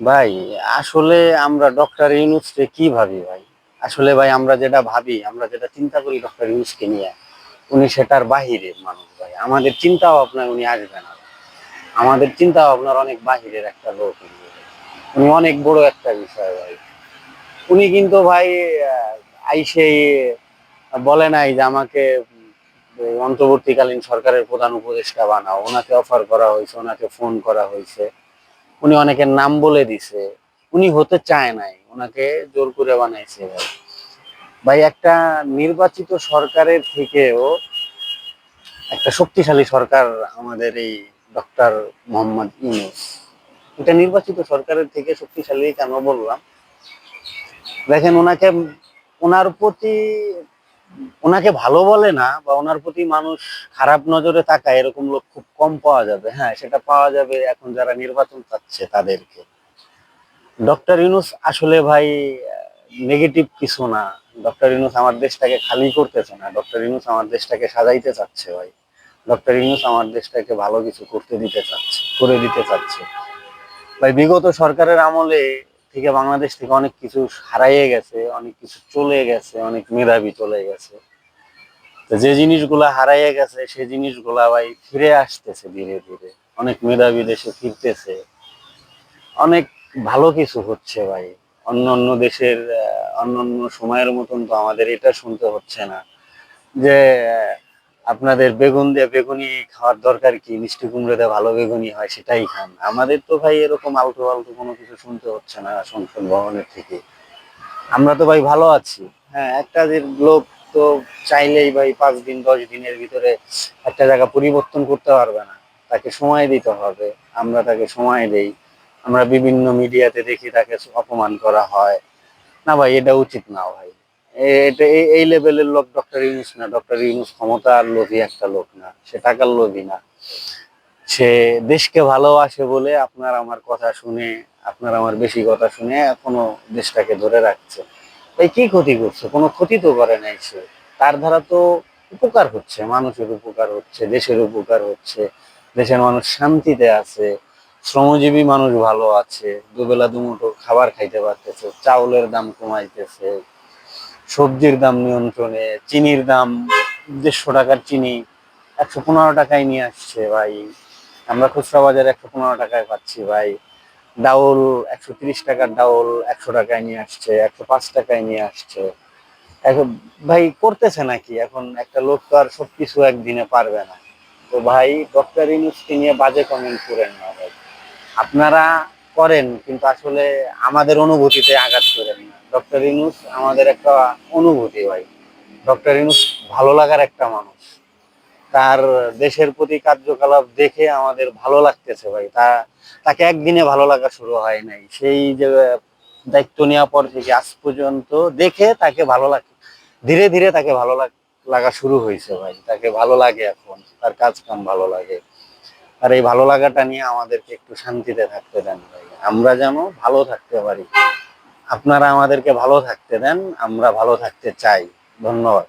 ভাই আসলে আমরা ডক্টর ইউনুসকে কি ভাবি ভাই? আসলে ভাই আমরা যেটা ভাবি আমরা যেটা চিন্তা করি ডক্টর ইউনুসকে নিয়ে উনি সেটার বাহিরের মানুষ ভাই। আমাদের চিন্তা ভাবনায় উনি আসবে না। আমাদের চিন্তা ভাবনার অনেক বাহিরের একটা লোক উনি। অনেক বড় একটা বিষয় ভাই। উনি কিন্তু ভাই আহ, আইসেই বলে নাই যে আমাকে অন্তর্বর্তীকালীন সরকারের প্রধান উপদেষ্টা বানাও। ওনাকে অফার করা হয়েছে ওনাকে ফোন করা হয়েছে। উনি অনেকের নাম বলে দিছে। উনি হতে চায় নাই ওনাকে জোর করে বানাইছে ভাই। ভাই, একটা নির্বাচিত সরকারের থেকেও একটা শক্তিশালী সরকার আমাদের এই ডক্টর মোহাম্মদ ইউনুস। এটা নির্বাচিত সরকারের থেকে শক্তিশালী কেন বললাম? দেখেন, ওনাকে, ওনার প্রতি ওনাকে ভালো বলে না বা ওনার প্রতি মানুষ খারাপ নজরে তাকায়, এরকম লোক খুব কম পাওয়া যাবে। হ্যাঁ সেটা পাওয়া যাবে এখন যারা নির্বাচন চাচ্ছে তাদেরকে। ডক্টর ইউনুস আসলে ভাই নেগেটিভ কিছু না। ডক্টর ইউনুস আমার দেশটাকে খালি করতেছে না। ডক্টর ইউনুস আমার দেশটাকে সাজাইতে চাচ্ছে ভাই। ডক্টর ইউনুস আমার দেশটাকে ভালো কিছু করতে দিতে চাচ্ছে, করে দিতে চাচ্ছে। ভাই, বিগত সরকারের আমলে থেকে বাংলাদেশ থেকে অনেক কিছু হারাইয়ে গেছে, অনেক কিছু চলে গেছে, অনেক মেধাবী চলে গেছে। তো যে জিনিসগুলা হারাইয়ে গেছে সেই জিনিসগুলা ভাই ফিরে আসতেছে ধীরে ধীরে। অনেক মেধাবী দেশে ফিরতেছে। অনেক ভালো কিছু হচ্ছে ভাই। অন্য অন্য দেশের অন্য অন্য সময়ের মতন তো আমাদের এটা শুনতে হচ্ছে না। যে আপনাদের বেগুন দিয়ে বেগুনি খাওয়ার দরকার কি? মিষ্টি কুমড়ো দিয়ে ভালো বেগুনি হয়, সেটাই খান। আমাদের তো ভাই এরকম আলতু ফালতু কোনো কিছু শুনতে হচ্ছে না সংসদ ভবনের থেকে। আমরা তো ভাই ভালো আছি। হ্যাঁ একটা যে লোক তো চাইলেই ভাই পাঁচ দিন, দশ দিনের ভিতরে একটা জায়গা পরিবর্তন করতে পারবে না। তাকে সময় দিতে হবে। আমরা তাকে সময় দেই। আমরা বিভিন্ন মিডিয়াতে দেখি তাকে অপমান করা হয়। না ভাই, এটা উচিত না ভাই। এটা এই- লেভেলের লোক ডক্টর ইউনুস না। ডক্টর ইউনুস ক্ষমতার লোভী একটা লোক না। সে টাকার লোভী না। সে দেশকে ভালোবাসে বলে আপনার আমার কথা শুনে, আপনার আমার বেশি কথা শুনে এখনও দেশটাকে ধরে রাখছে। এই কি ক্ষতি করছে? কোনো ক্ষতি তো করে নাই সে। তার দ্বারা তো উপকার হচ্ছে, মানুষের উপকার হচ্ছে, দেশের উপকার হচ্ছে, দেশের মানুষ শান্তিতে আছে, শ্রমজীবী মানুষ ভালো আছে, দুবেলা দুমুঠো খাবার খাইতে পারতেছে, চাউলের দাম কমাইতেছে সবজির দাম নিয়ন্ত্রণে, চিনির দাম দেড়শো টাকার চিনি, একশো পনেরো টাকায় নিয়ে আসছে ভাই। আমরা খুচরা বাজারে একশো পনেরো টাকায় পাচ্ছি ভাই। ডাউল একশো তিরিশ টাকার ডাউল একশো টাকায় নিয়ে আসছে, একশো পাঁচ টাকায় নিয়ে আসছে। এখন ভাই করতেছে নাকি? এখন একটা লোক তো আর সবকিছু একদিনে পারবে না। তো ভাই ডক্টর ইউনুসকে নিয়ে বাজে কমেন্ট করেন না ভাই। আপনারা করেন, কিন্তু আসলে আমাদের অনুভূতিতে আঘাত করেন না। ডক্টর ইনুস আমাদের একটা অনুভূতি ভাই। ডক্টর ইনুস ভালো লাগার একটা মানুষ। তার দেশের প্রতি কার্যকলাপ দেখে আমাদের ভালো লাগতেছে ভাই। তা, তাকে একদিনে ভালো লাগা শুরু হয় নাই। সেই যে দায়িত্ব নেওয়ার পর থেকে আজ পর্যন্ত দেখে তাকে ভালো লাগে, ধীরে ধীরে তাকে ভালো লাগ- শুরু হয়েছে ভাই। তাকে ভালো লাগে এখন। তার কাজ কাম ভালো লাগে। আর এই ভালো লাগাটা নিয়ে আমাদেরকে একটু শান্তিতে থাকতে দেন ভাই। আমরা যেন ভালো থাকতে পারি। আপনারা আমাদেরকে ভালো থাকতে দেন আমরা ভালো থাকতে চাই। ধন্যবাদ।